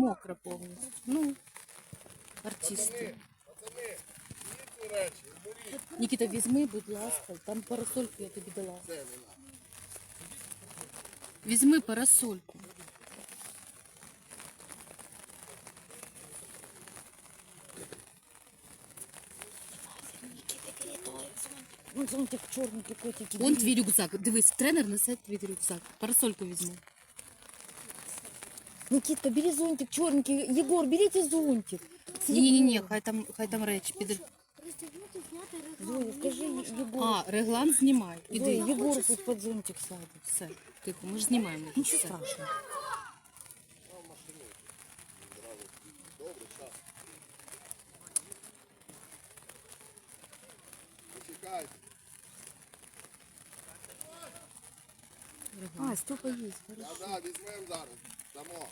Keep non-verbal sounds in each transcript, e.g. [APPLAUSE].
мокра повністю. Ну, артисти. Пацани, пацани, ці речі, беріть. Нікіта, візьми, будь ласка, там парасольку я тобі дала. Це не надо. Візьми парасольку. Ну, зонтик чорний котики. Вон твій рюкзак. Дивись, тренер несе твій рюкзак. Парасольку візьми. Никита, бери зонтик черненький. Егор, берите зонтик. С Ні, ні, ні, Егором. хай там, хай там речі під. Зоя, скажи Егор. А, реглан знімай. Зоя, Іди. Егор тут под зонтик садит. Все, тихо, ми ж знімаємо. Ничего Все. страшного. Добре, час. Почекайте. А, Степа есть. хорошо. Да, да, візьмемо зараз. Дамо.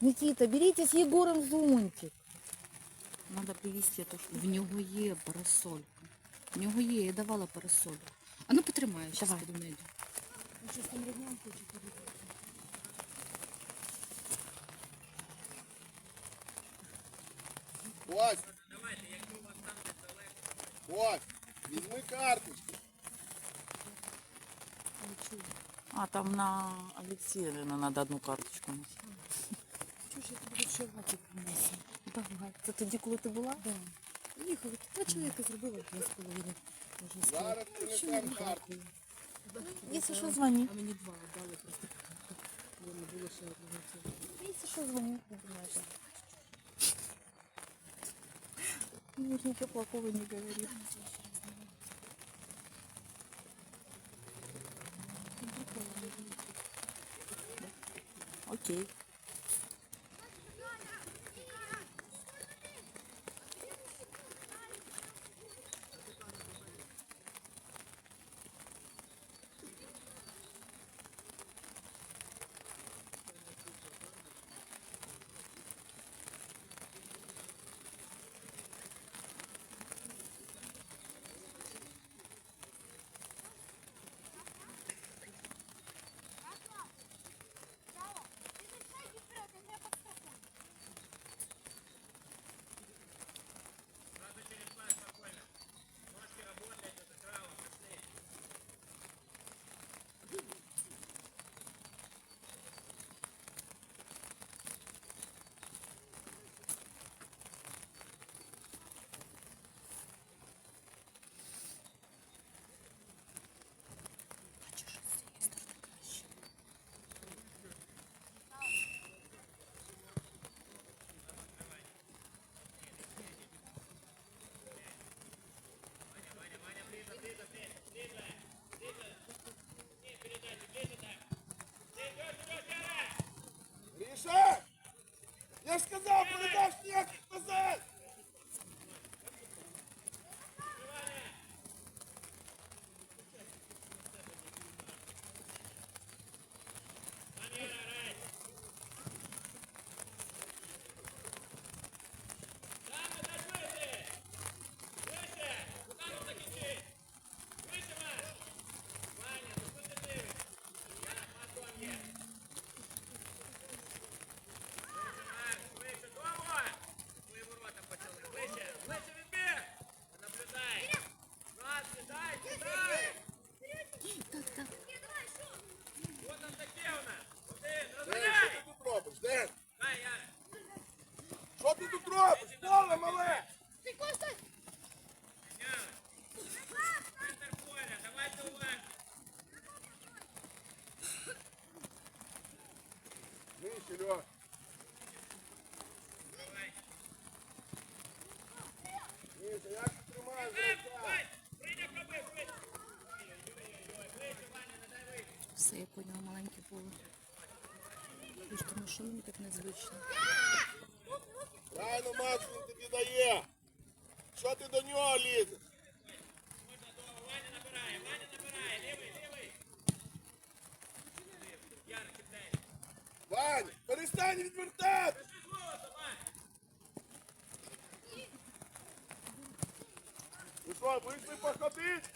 Никита, берите с Егором зонтик. Надо привезти то, що в нього є парасолька. В нього є, я давала парасольку. А ну потримай, зараз Давай. буду знайду. Ось. Ось. Візьми карточку. А, там на Алексеевна надо одну карточку. носить. Чого ж я тобі відшивати принесу? Давай. Це тоді, коли ти була? Так. Їхали, два чоловіка зробила два з половиною. Можна Зараз принесемо карту. Якщо що, дзвони. А мені два дали просто. Не було ще одного цього. Якщо що, дзвони. Егор ничего плохого не говорит. Окей. Я ж сказав, передаш ніяких назад! Ден, що ти тут робиш? Ден? Що ти тут робиш? Поле мале! Нижче, Льош. Нижче, як ти тримаєш? гравця? Все, я поняла, маленьке було. Ти ж тому, що мені так незвично. Дай ну Макс, він тобі дає. Що ти до нього лізеш? Ваня, перестань відвертати! Ви що, вийшли походити?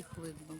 Всіх видно.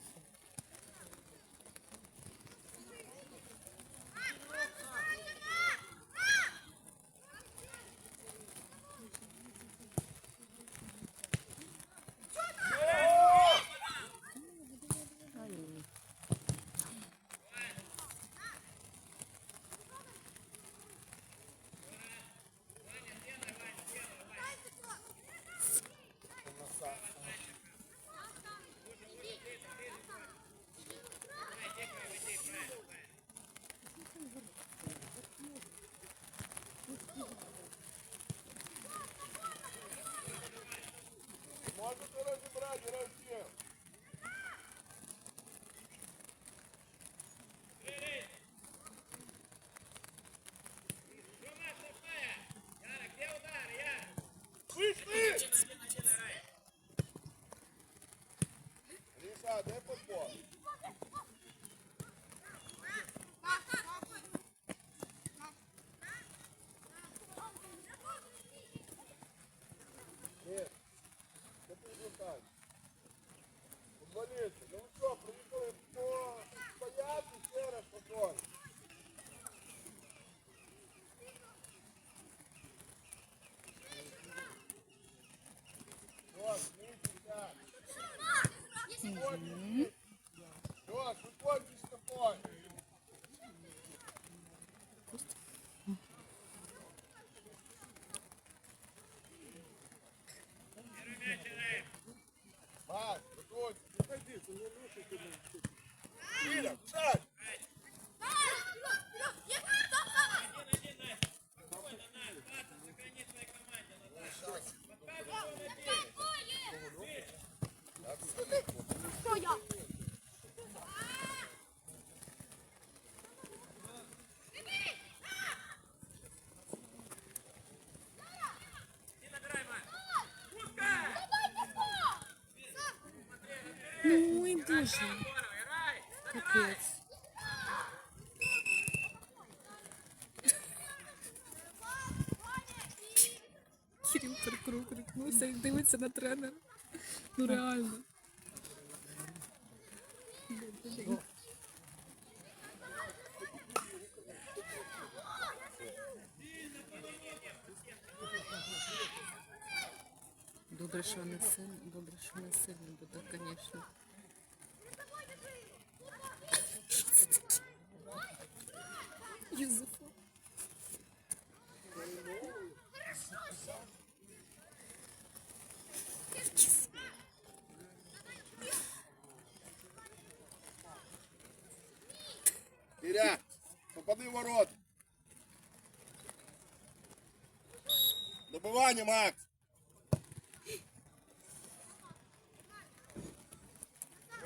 Ну, боже. Капець. Кирил перекрикнувся і дивиться на тренера. Ну реально. Добре, що не сильно, добре, що не сильно буде, звісно. Попади в ворот. Добивання, Макс.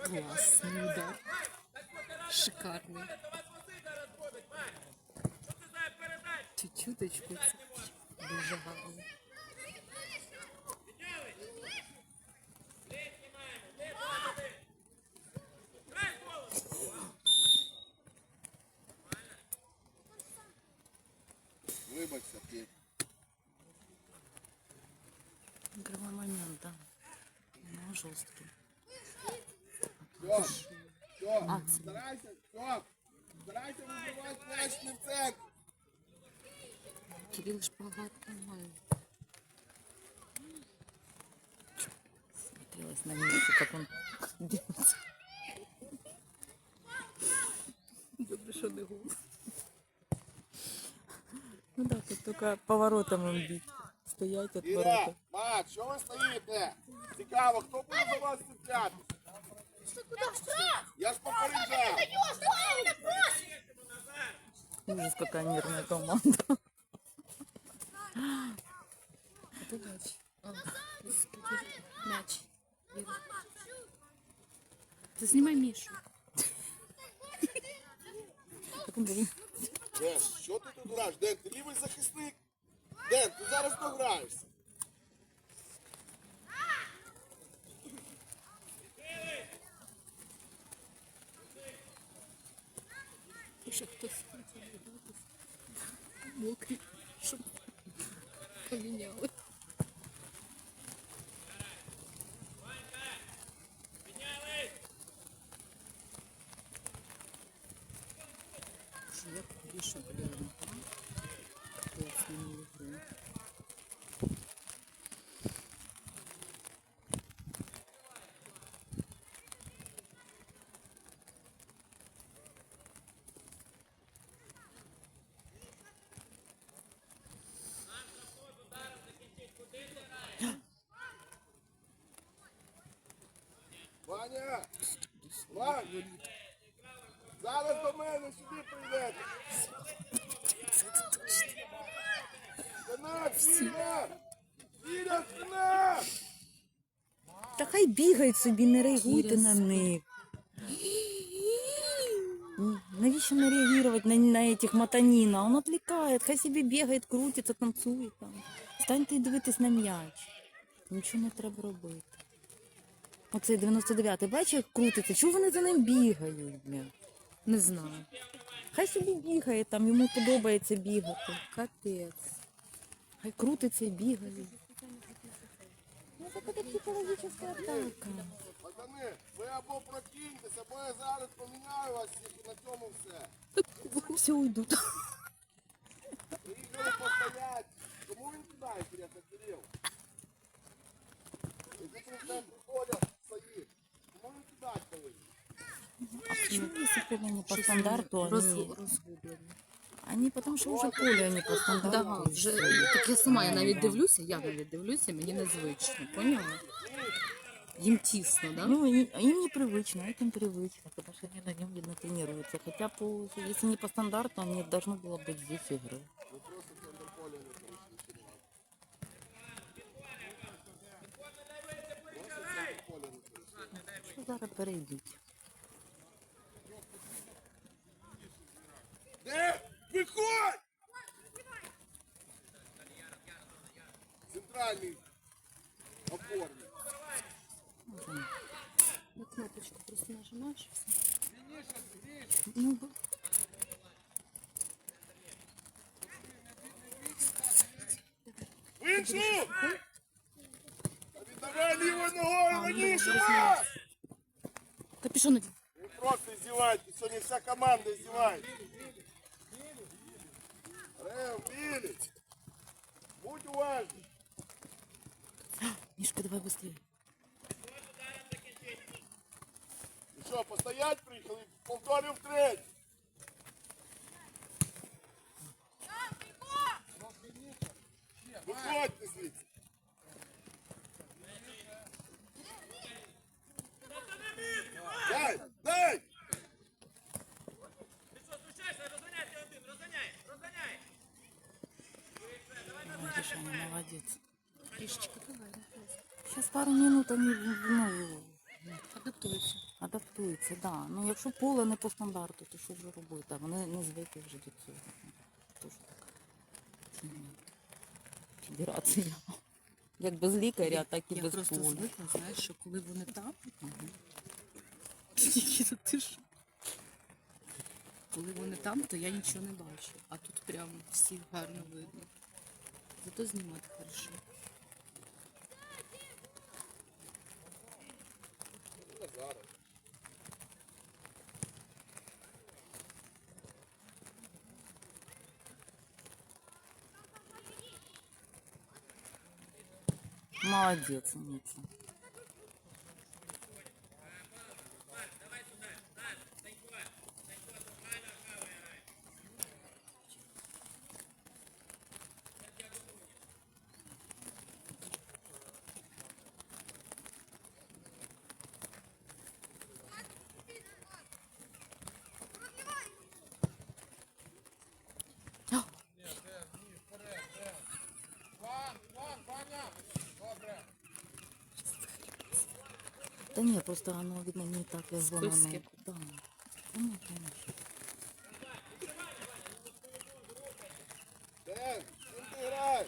Класний удар. Шикарний. Чуть-чуточку це дуже гарно. Вибачся, ти. Игровой момент, да. Ну, жесткий. Старайся, все. Старайся вибивати м'яч не в центр. Кирил шпагат нормально. Смотрелась на Мишу, как он делается. Добре, що не гол. Ну да, тут только поворотом им бить. Стоять от ворота. Макс, що ви стоїте? Цікаво, хто буде за вас цеплятися? Я ж попереджав. Ужас, какая нервная команда. Це м'яч. А, господи. М'яч. Іра. Заснімай Мішу. Так он говорит, Ден, що ти тут граєш? Ден, ти лівий захисник? Ден, ти зараз дограєшся. Ще хтось мокрий, щоб поміняли. Бігають собі, не реагуйте на них. Навіщо не реагувати на, на этих мотаніна? Он отвлекает, хай собі бігає, крутиться, танцює там. Станьте і дивитись на м'яч. Нічого не треба робити. Оцей 99-й, бачиш, як крутиться? Чого вони за ним бігають? Не знаю. Хай собі бігає, там йому подобається бігати. Капець. Хай крутиться і бігає. Ну, це буде психологічна атака. Пацани, ви або прокиньтесь, або я зараз поміняю вас всіх і на цьому все. Все уйдуть. Приїхали постоять. Кому він кидає, інтересно, Кирил? Якщо тут там приходять свої, кому він кидати повинен? А почему если поле не по стандарту, Роз, они, розгублені. они потому что уже поле не по стандарту. Да, и вже всё. так я сама я навіть дивлюся, я навіть дивлюся, мені незвично, поняла? Їм тісно, да? Ну, и- а им непривычно, а этим привычно, потому что они на нем видно тренируются. Хотя, по, если не по стандарту, не должно было быть здесь игры. Ви просто центр Де? Виходь! Центральний опорний. На кнопочку просто нажимаєш. і все. Ну, б- В іншу! Віддавай лівою ногою раніше вас! Капюшон один. Ви просто издеваетесь, сьогодні вся команда издевается. Рем, Біліч, будь уважний. Мишка, давай быстрее. Ну що, постоять приїхали, повторив треть. Виходьте звідси. Пару минут они ну, Адаптуються. адаптуються, да. Ну якщо поле не по стандарту, то що вже робити? Вони не звикли вже до цього. Тож так. Федерація. Як без лікаря, так і Я без просто поля. звикла, знаєш, що коли вони там, Нікіта, [LAUGHS] ти що? Коли вони там, то я нічого не бачу. А тут прям всіх гарно видно. Зато знімати хорошо. Молодець, Ніця. просто воно видно не так лягло на Скользке. ногу. Да. Та ні, конечно. Ден, ким ти граєш?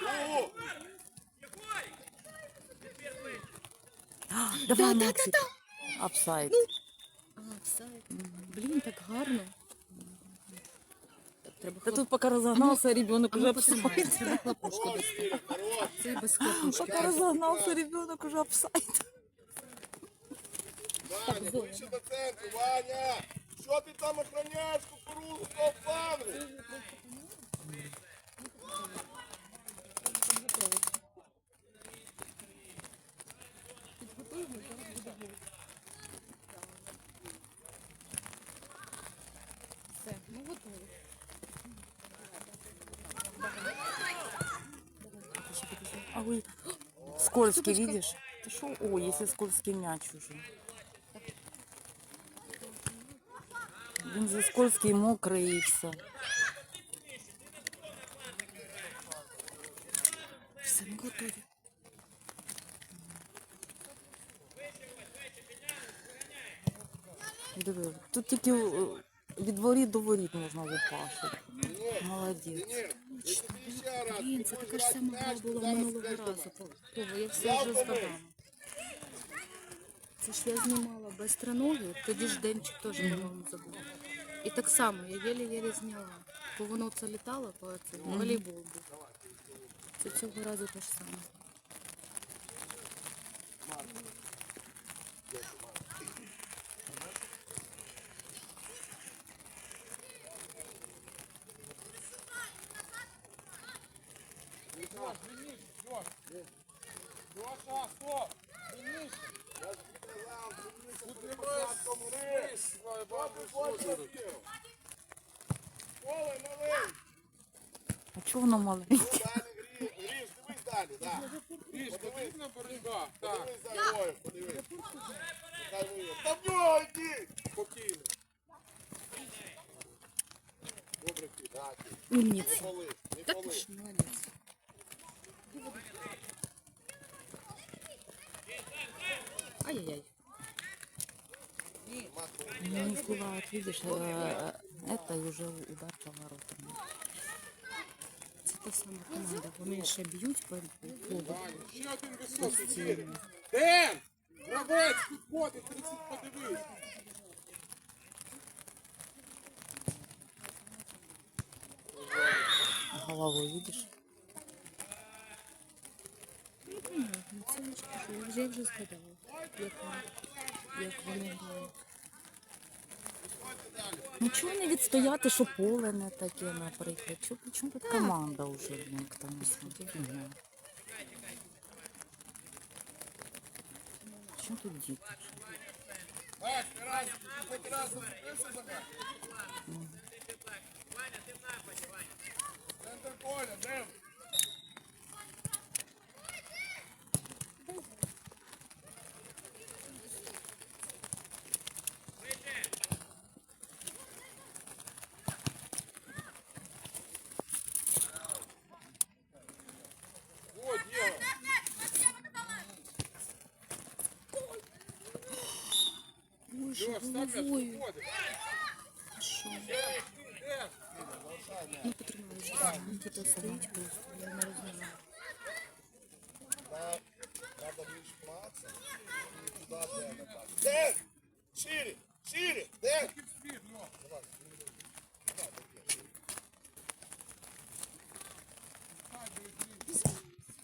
Другу! Давай, Максик. Апсайд. А, все. Блін, так гарно. Треба Та тут поки розогнався, ребенок А уже ну, апсайд. треба хлопушку дати. Це без хлопушки. Поки розогнався, ребенок уже апсайд. Ваня, ближче до центру, Ваня! Що ти там охороняєш кукурузу з скользкий, Супочка. видишь? Ты шо? О, если скользкий мяч уже. Він же скользкий, мокрий і все. Все, ми готові. Диви, тут тільки е, від воріт до воріт можна лупашити. Молодець. Блін, це така ж сама гра була минулого разу. Пова, я все вже згадала. Це ж я знімала без треногів, тоді ж Денчик теж по-моєму забув. І так само я єлі-єлі зняла. Бо воно це літало, по це волейбол був. Це цього разу те ж саме. А чого воно маленьке? Ну, далі, Гріш, Гріш, дивись далі, так. Ріж, потрібна боротьба. Так, Подивись за грою, подивись. Хай виє. Та в нього йди! спокійно. Добре, ти, так. Умніця. Не поли, не Так поли. уж, молодець. Ай-яй-яй. Ну, не впливають, видиш, е, это і вже удар по воротам. Сама команда. Вони ще б'ють по клубу. Ще один високий. Ден! Гравець підходить, 30 подивись. Головою, видиш? Ну, це я вже, згадала, як, вони- грали. Ну чого не відстояти, що поле не таке, наприклад? Чому, чому тут команда вже, к тому фігня? Чому тут діти? Центр поля, Дев. головою. підходить. Що? Ден, Ну, потримай, вже. Він тут стоїть просто, я не розумію. Так, Надо більше Макса. І туди Дена. так. Ден! Шире! Шире! Ден! спід, Льош.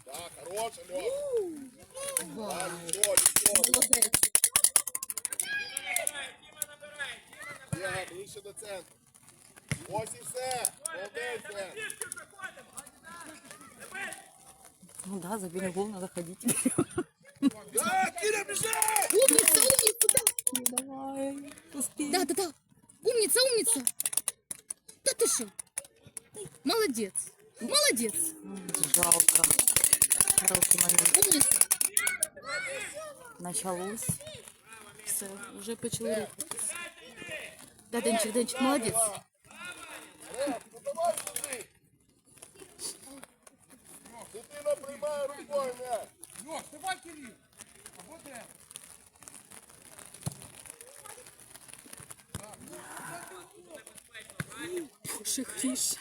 Так, хороша, Льоша. Так, нічого, нічого. Молодець. Єга, ближче до центру. Ось і все. Молодець, Ден. Ну да, забили гол, надо ходить. Так, Киря, біжи! Умница, умница, да. Давай, успей. Да, да, да. Умница, умница. Да ты что? Молодец. Молодец. Жалко. Хороший момент. Умница. Началось. Все, вже почали рухатися. Да, Денчик, Денчик, сюди. Дитина приймає рукою м'яч. Льош, давай, Кирил. Або Ден. Боже, Гріша.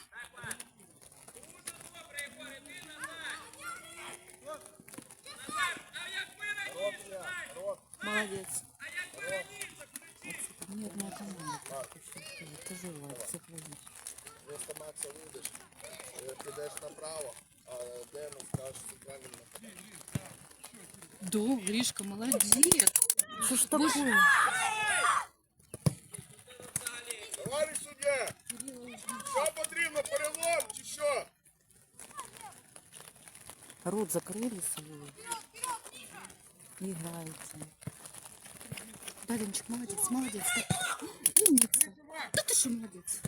Молодець. Тяжело, психологически. Просто Макса вийдеш, е, підеш направо, а Дену скажеш центральним нападом. Да, Гришка, молодец. Что ж такое? Товариш суддя! Що потрібно, перелом чи що? Рот закрыли свой. Играется. Да, Денчик, молодец, молодец. Да. Умница. Да ты что, молодец.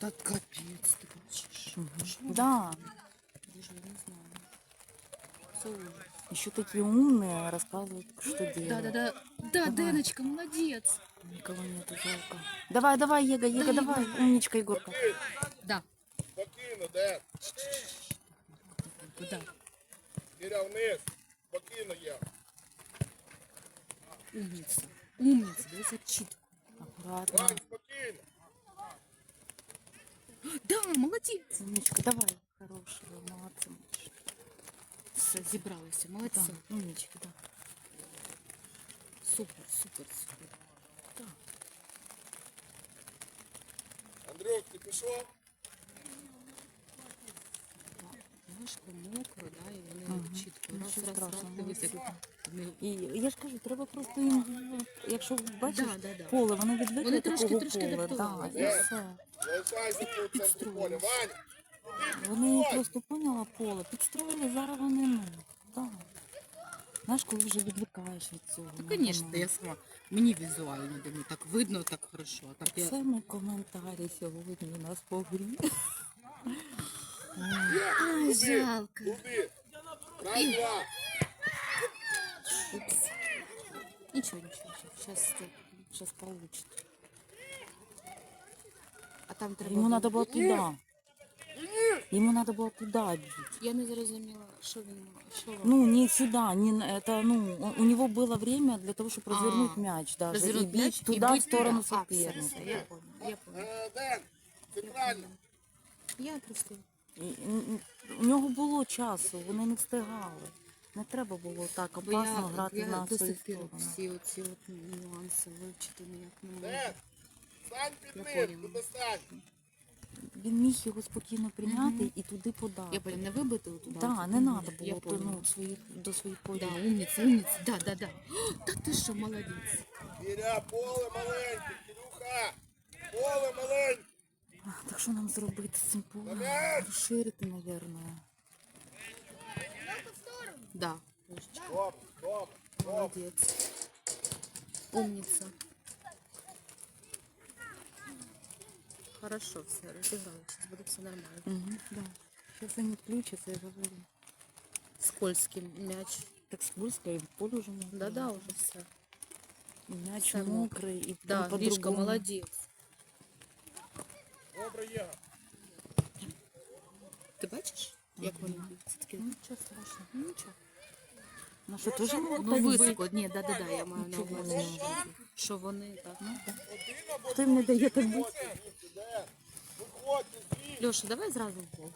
Да капец, ты бачишь. Да. Боже, я не знаю. Це ужас. Еще такие умные рассказывают, что делать. Да, да, да. Да, Давай. Деночка, молодец. Никого нету, жалко. Давай, давай, Ега, Ега, Да, давай. Умничка, Егорка. Да. Спокійно, Ден. Куда? Киря вниз. Спокійно є. Умница. Умница. Дивися чітко. Аккуратно. Вань, спокійно. Да, молодець. Умничка, давай. Хорошая, молодцы. Все, зібралися. Да, Молодці. умничка, да. Супер, супер, супер. Андрюх, ти пішов? Важко, мокро, да, і вони Мгм. чітко. Ну, Раз, що раз, раз, страшного, дивись, як молодці. вони І я ж кажу, треба просто їм, якщо бачиш Да, да, да. поле, вони відвикли Вони трошки- такого трошки поля, да, і все. Вони просто поняла поле, підстроїли, зараз вони ну, да. Знаєш, коли вже відвикаєш від цього. Ну, звісно, я сама. Мені візуально думаю, так видно, так хорошо. А так я... Це не коментарі сьогодні у нас по грі. Ай, жалко. Раз, два. Упс. Ничего, ничего, сейчас, сейчас получит. А там треба... Йому було- треба було туди. Йому треба було туди бити. Я не зрозуміла, що він... Що він... Ну, не сюда, не на- это, ну, у- у него было время для того, чтобы развернуть А, мяч даже Розвернуть и бить м'яч і туда, в бить сторону туди. А, все, соперника. все, я поняла, я поняла. Е, Ден, центрально. Я просто... І, м, у нього було часу, вони не встигали. Не треба було так опасно я, грати я на свою сторону. всі оці от нюанси вивчити ніяк не можу. Під стань. Він міг його спокійно прийняти Мгм. і туди подати. Я поняла, не вибити туди? Так, не треба було то, ну, своїх, до своїх Да, полів. умница, умница, да, да, да. О, [GASPS] Та ти що, молодець. Киря, поле маленьке, Кирюха. Поле маленьке. Так що нам зробити з цим полем? Розширити, мабуть. Да. Добре, добре. Молодец. Умница. Хорошо, все, разыграла. Сейчас будет все нормально. Угу, да. Сейчас они включатся, я говорю. Скользкий мяч. Так скользко, и в поле уже можно. Да-да, уже все. Мяч Всё мокрый, и Да, Гришка, молодец. Добре є. Ти бачиш, як вони б'ють? трошки. Нічого страшного, нічого. Ну що, теж ну, високо, ні, да, да, да, я маю на увазі, що вони так, ну так. Хто їм не дає так бути? Льоша, давай зразу в бок.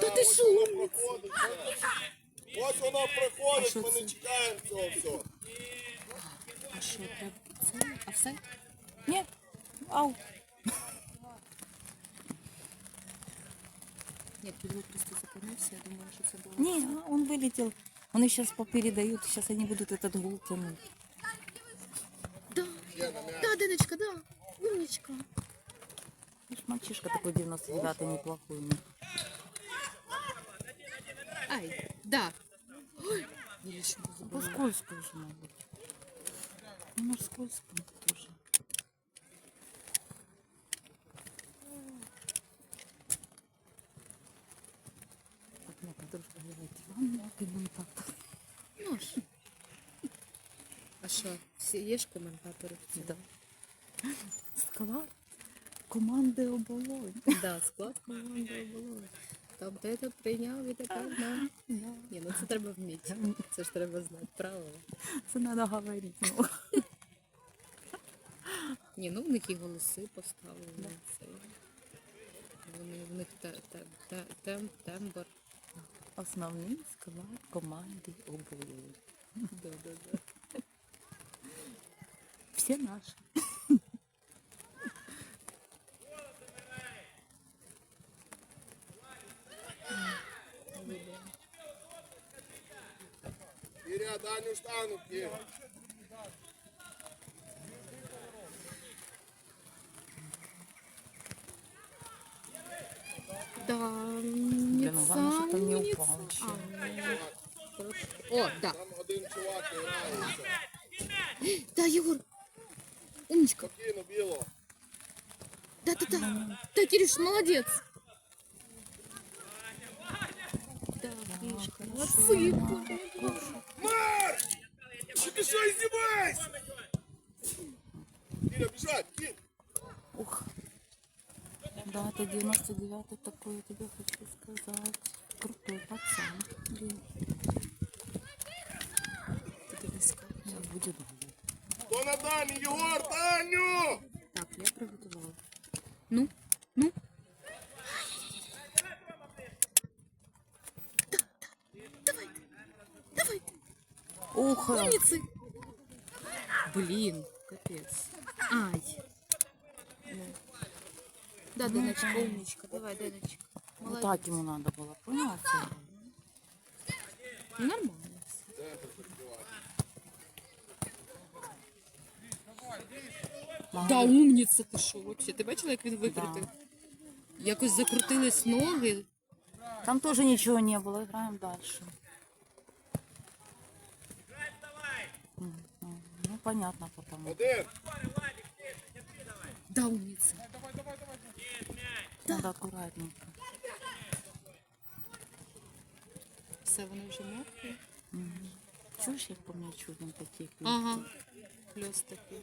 Та ти що? Ось воно приходить, ми не чекаємо цього всього. А що, це? А все? Ні? Ау. Ні, підлог просто зупинився, я думала, що це було. Не, он вылетел. Он их сейчас попередают, сейчас они будут этот гол тянуть. Да, да, Деночка, да. Умничка. Видишь, мальчишка такой 99-й неплохой. Ай, да. Ой, я еще не Да забыла. скользко уже, мабуть. Ну, может, скользко тоже. Так, говорит, вам комментатор. Ну ж. А що, всі є ж коментатори? Да. Склад команди оболонь. Да, склад команди оболони. Там те прийняв і тепер нам. Ні, ну це треба вміти. Це ж треба знати правила. Це треба говорити. Ну. Ні, ну в них і голоси поставили. Да. Це. Вони, в них те, те, те, тем, тембр. Основний склад команди оболонь. Да, да, да. Всі наші. Дальню штангу, Киря. Да, Блин, ну главное, чтоб он не не упал сам. вообще. А, ну, хорошо. О, да. Там один чувак не грає. Да, Егор. Умничка. Спокійно, біло. Да, да, да. Да, Кирюш, молодец. Да, Кирюш. Денечка, ну Молодцы. Марш! Что ты что, издеваешься? Киря, бежать, Кир! Ух. Да, это 99-й такой, я тебе хочу сказать. Крутой пацан. Блин, Будет гол. Кто на Дани, Егор, Таню! Так, я приготувала. Ну, ну. Ух, Умницы. Блин, капец. Ай. Ну. Да, Деночка, умничка. Давай, Деночка. вот Молодец. так ему надо было, понял? Ну, Нормально. Да, умниця ти що, вообще. Ти бачила, як він викрутив? Якось закрутились ноги. Там тоже ничего не было, играем дальше. М, м, Ну, понятно потому. Один! Да, умниця. Надо аккуратненько. Все, вони вже мокрі. Чуешь, як по мячу він такий? Ага. Плюс такий.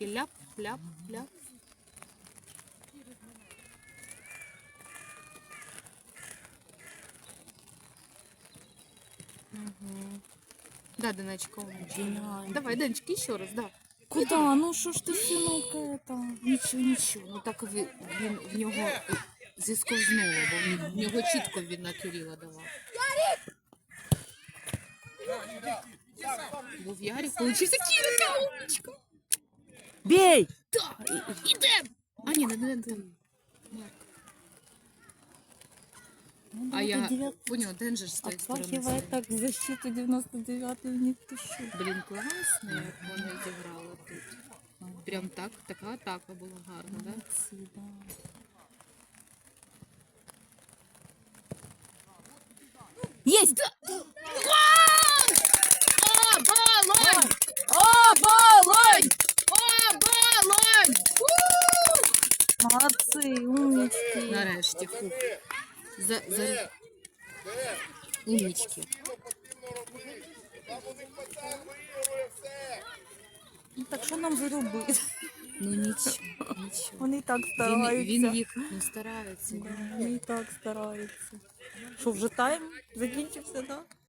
Такий ляп, ляп, ляп. Угу. Да, Денечка, умничка. Гениально. Давай, Денечка, еще раз, да. Куда? Ну що ж ти, синок, это? Нічого, нічого. Ну так ви- він в нього е, зісковзнуло, бо в нього чітко він на Кирила давав. Бо в Ярі получився Кирика, умничка. Бей! Так, ідем. А ні, не Ден, там. Марк. Ну, А я 99 поняла, Ден же ж з тої сторони. Отпахивает стоїть. так защиту 99-й у них ты что? Блін, класно, як вони зіграли тут. Прям так, така атака була гарна, да? Молодцы, да. Есть! Оболонь! Оболонь! Робити? Там у них пацан виігрує все! Ну, так що нам заробити? Ну нічого, нічого. Вони і так Він, стараються. він їх не старається. Вони і так стараються. Що, вже тайм закінчився, так? Да?